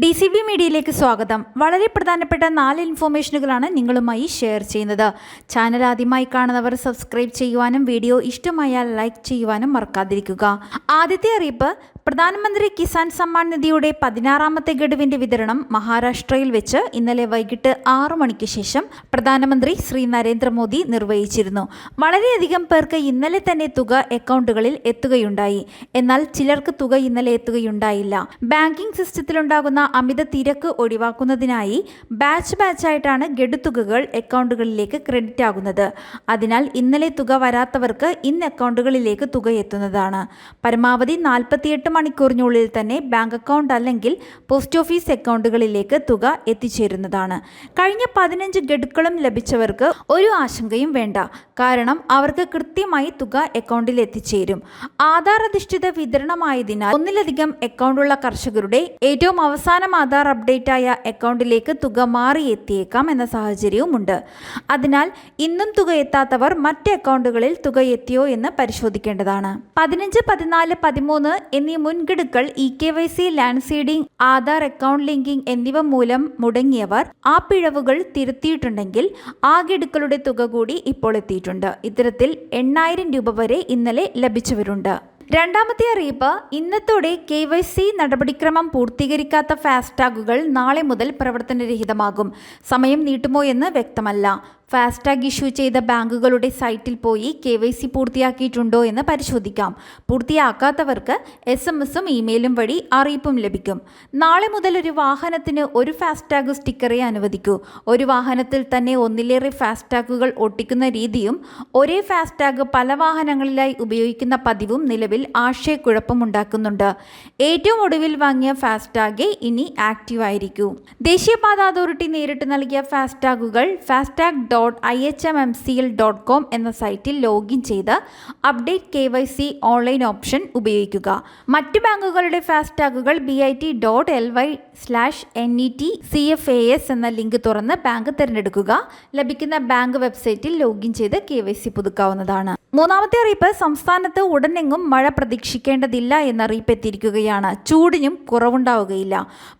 D C B മീഡിയയിലേക്ക് സ്വാഗതം. വളരെ പ്രധാനപ്പെട്ട നാല് ഇൻഫോർമേഷനുകളാണ് നിങ്ങളുമായി ഷെയർ ചെയ്യുന്നത്. ചാനൽ ആദ്യമായി കാണുന്നവർ സബ്സ്ക്രൈബ് ചെയ്യുവാനും വീഡിയോ ഇഷ്ടമായാൽ ലൈക്ക് ചെയ്യുവാനും മറക്കാതിരിക്കുക. ആദ്യത്തെ അറിയിപ്പ് പ്രധാനമന്ത്രി കിസാൻ സമ്മാൻ നിധിയുടെ പതിനാറാമത്തെ ഗഡുവിന്റെ വിതരണം മഹാരാഷ്ട്രയിൽ വെച്ച് ഇന്നലെ വൈകിട്ട് ആറു മണിക്ക് ശേഷം പ്രധാനമന്ത്രി ശ്രീ നരേന്ദ്രമോദി നിർവഹിച്ചിരുന്നു. വളരെയധികം പേർക്ക് ഇന്നലെ തന്നെ തുക അക്കൗണ്ടുകളിൽ എത്തുകയുണ്ടായി. എന്നാൽ ചിലർക്ക് തുക ഇന്നലെ എത്തുകയുണ്ടായില്ല. ബാങ്കിംഗ് സിസ്റ്റത്തിലുണ്ടാകുന്ന അമിത തിരക്ക് ഒഴിവാക്കുന്നതിനായി ബാച്ച് ബാച്ചായിട്ടാണ് ഗഡു തുകകൾ അക്കൗണ്ടുകളിലേക്ക് ക്രെഡിറ്റ് ആകുന്നത്. അതിനാൽ ഇന്നലെ തുക വരാത്തവർക്ക് ഇന്ന് അക്കൗണ്ടുകളിലേക്ക് തുക എത്തുന്നതാണ്. പരമാവധി നാൽപ്പത്തിയെട്ട് മണിക്കൂറിനുള്ളിൽ തന്നെ ബാങ്ക് അക്കൗണ്ട് അല്ലെങ്കിൽ പോസ്റ്റ് ഓഫീസ് അക്കൗണ്ടുകളിലേക്ക് തുക എത്തിച്ചേരുന്നതാണ്. കഴിഞ്ഞ പതിനഞ്ച് ഗഡുക്കളും ലഭിച്ചവർക്ക് ഒരു ആശങ്കയും വേണ്ട. കാരണം അവർക്ക് കൃത്യമായി തുക അക്കൗണ്ടിൽ എത്തിച്ചേരും. ആധാർ അധിഷ്ഠിത വിതരണമായതിനാൽ ഒന്നിലധികം അക്കൗണ്ടുള്ള കർഷകരുടെ ഏറ്റവും അവസാനം ആധാർ അപ്ഡേറ്റ് ആയ അക്കൗണ്ടിലേക്ക് തുക മാറി എത്തിയേക്കാം എന്ന സാഹചര്യവുമുണ്ട്. അതിനാൽ ഇന്നും തുക എത്താത്തവർ മറ്റ് അക്കൗണ്ടുകളിൽ തുക എത്തിയോ എന്ന് പരിശോധിക്കേണ്ടതാണ്. പതിനഞ്ച് പതിനാല് പതിമൂന്ന് എന്നീ മുൻഗഡുക്കൾ e K Y C land seeding Aadhaar account linking എന്നിവ മൂലം മുടങ്ങിയവർ ആ പിഴവുകൾ തിരുത്തിയിട്ടുണ്ടെങ്കിൽ ആ ഗഡുക്കളുടെ തുക കൂടി ഇപ്പോൾ എത്തിയിട്ടുണ്ട്. ഇത്തരത്തിൽ എണ്ണായിരം രൂപ വരെ ഇന്നലെ ലഭിച്ചവരുണ്ട്. രണ്ടാമത്തെ അറിയിപ്പ് ഇന്നത്തോടെ കെ വൈ സി നടപടിക്രമം പൂർത്തീകരിക്കാത്ത ഫാസ്ടാഗുകൾ നാളെ മുതൽ പ്രവർത്തനരഹിതമാകും. സമയം നീട്ടുമോ എന്ന് വ്യക്തമല്ല. ഫാസ്ടാഗ് ഇഷ്യൂ ചെയ്ത ബാങ്കുകളുടെ സൈറ്റിൽ പോയി കെ വൈ സി പൂർത്തിയാക്കിയിട്ടുണ്ടോ എന്ന് പരിശോധിക്കാം. പൂർത്തിയാക്കാത്തവർക്ക് എസ് എം എസും ഇമെയിലും വഴി അറിയിപ്പും ലഭിക്കും. നാളെ മുതൽ ഒരു വാഹനത്തിന് ഒരു ഫാസ്ടാഗ് സ്റ്റിക്കറെ അനുവദിക്കൂ. ഒരു വാഹനത്തിൽ തന്നെ ഒന്നിലേറെ ഫാസ്ടാഗുകൾ ഒട്ടിക്കുന്ന രീതിയും ഒരേ ഫാസ്ടാഗ് പല വാഹനങ്ങളിലായി ഉപയോഗിക്കുന്ന പതിവും നിലവിൽ ആശയക്കുഴപ്പമുണ്ടാക്കുന്നുണ്ട്. ഏറ്റവും ഒടുവിൽ വാങ്ങിയ ഫാസ്ടാഗെ ഇനി ആക്റ്റീവ് ആയിരിക്കൂ ദേശീയപാത അതോറിറ്റി നേരിട്ട് നൽകിയ ഫാസ്ടാഗുകൾ FASTag dot I H M M C L dot com എന്ന സൈറ്റിൽ ലോഗിൻ ചെയ്ത് update K Y C online option ഉപയോഗിക്കുക. മറ്റ് ബാങ്കുകളുടെ ഫാസ്ടാഗുകൾ B I T dot L Y slash N E T C F A S എന്ന link തുറന്ന് bank തിരഞ്ഞെടുക്കുക. ലഭിക്കുന്ന ബാങ്ക് വെബ്സൈറ്റിൽ ലോഗിൻ ചെയ്ത് കെ വൈ സി പുതുക്കാവുന്നതാണ്. മൂന്നാമത്തെ അറിയിപ്പ് സംസ്ഥാനത്ത് ഉടനെങ്ങും മഴ പ്രതീക്ഷിക്കേണ്ടതില്ല എന്ന അറിയിപ്പ് എത്തിയിരിക്കുകയാണ്. ചൂടിനും കുറവുണ്ടാവുകയില്ല.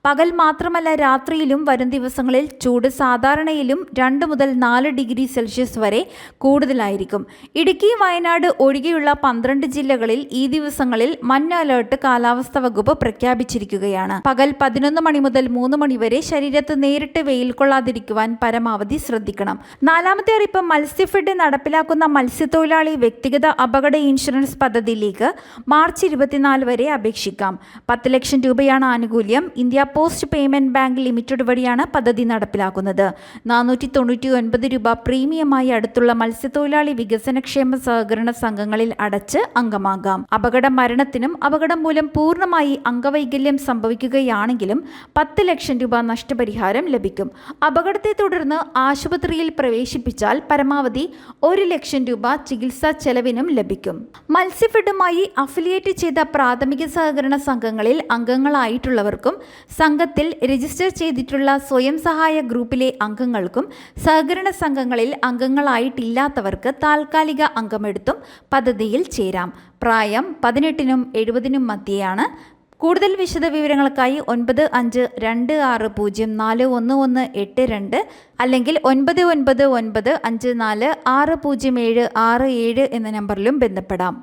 പകൽ മാത്രമല്ല രാത്രിയിലും വരും ദിവസങ്ങളിൽ ചൂട് സാധാരണയിലും രണ്ട് മുതൽ നാല് ഡിഗ്രി സെൽഷ്യസ് വരെ കൂടുതലായിരിക്കും. ഇടുക്കി വയനാട് ഒഴികെയുള്ള പന്ത്രണ്ട് ജില്ലകളിൽ ഈ ദിവസങ്ങളിൽ മഞ്ഞ അലേർട്ട് കാലാവസ്ഥ വകുപ്പ് പ്രഖ്യാപിച്ചിരിക്കുകയാണ്. പകൽ പതിനൊന്ന് മണി മുതൽ മൂന്ന് മണി വരെ ശരീരത്ത് നേരിട്ട് വെയിൽ കൊള്ളാതിരിക്കുവാൻ പരമാവധി ശ്രദ്ധിക്കണം. നാലാമത്തെ അറിയിപ്പ് മത്സ്യഫെഡ് നടപ്പിലാക്കുന്ന മത്സ്യത്തൊഴിലാളി വ്യക്തിഗത അപകട ഇൻഷുറൻസ് പദ്ധതിയിലേക്ക് മാർച്ച് ഇരുപത്തിനാല് വരെ അപേക്ഷിക്കാം. പത്ത് ലക്ഷം രൂപയാണ് ആനുകൂല്യം. India post payment bank limited വഴിയാണ് പദ്ധതി നടപ്പിലാക്കുന്നത്. നാനൂറ്റി തൊണ്ണൂറ്റി ഒൻപത് രൂപ പ്രീമിയമായി അടുത്തുള്ള മത്സ്യത്തൊഴിലാളി വികസനക്ഷേമ സഹകരണ സംഘങ്ങളിൽ അടച്ച് അംഗമാകാം. അപകട മരണത്തിനും അപകടം മൂലം പൂർണമായി അംഗവൈകല്യം സംഭവിക്കുകയാണെങ്കിലും പത്ത് ലക്ഷം രൂപ നഷ്ടപരിഹാരം ലഭിക്കും. അപകടത്തെ തുടർന്ന് ആശുപത്രിയിൽ പ്രവേശിപ്പിച്ചാൽ പരമാവധി ഒരു ലക്ഷം രൂപ ചികിത്സാ ചെലവിനും ലഭിക്കും. മത്സ്യഫെഡുമായി അഫിലിയേറ്റ് ചെയ്ത പ്രാഥമിക സഹകരണ സംഘങ്ങളിൽ അംഗങ്ങളായിട്ടുള്ളവർക്കും സംഘത്തിൽ രജിസ്റ്റർ ചെയ്തിട്ടുള്ള സ്വയം സഹായ ഗ്രൂപ്പിലെ അംഗങ്ങൾക്കും സഹകരണ സംഘങ്ങളിൽ അംഗങ്ങളായിട്ടില്ലാത്തവർക്ക് താൽക്കാലിക അംഗമെടുത്തും പദ്ധതിയിൽ ചേരാം. പ്രായം പതിനെട്ടിനും എഴുപതിനും മധ്യയാണ്. കൂടുതൽ വിശദ വിവരങ്ങൾക്കായി ഒൻപത് അഞ്ച് രണ്ട് ആറ് പൂജ്യം നാല് ഒന്ന് ഒന്ന് എട്ട് രണ്ട് അല്ലെങ്കിൽ ഒൻപത് ഒൻപത് ഒൻപത് അഞ്ച് നാല് ആറ് പൂജ്യം ഏഴ് ആറ് ഏഴ് എന്ന നമ്പറിലും ബന്ധപ്പെടാം.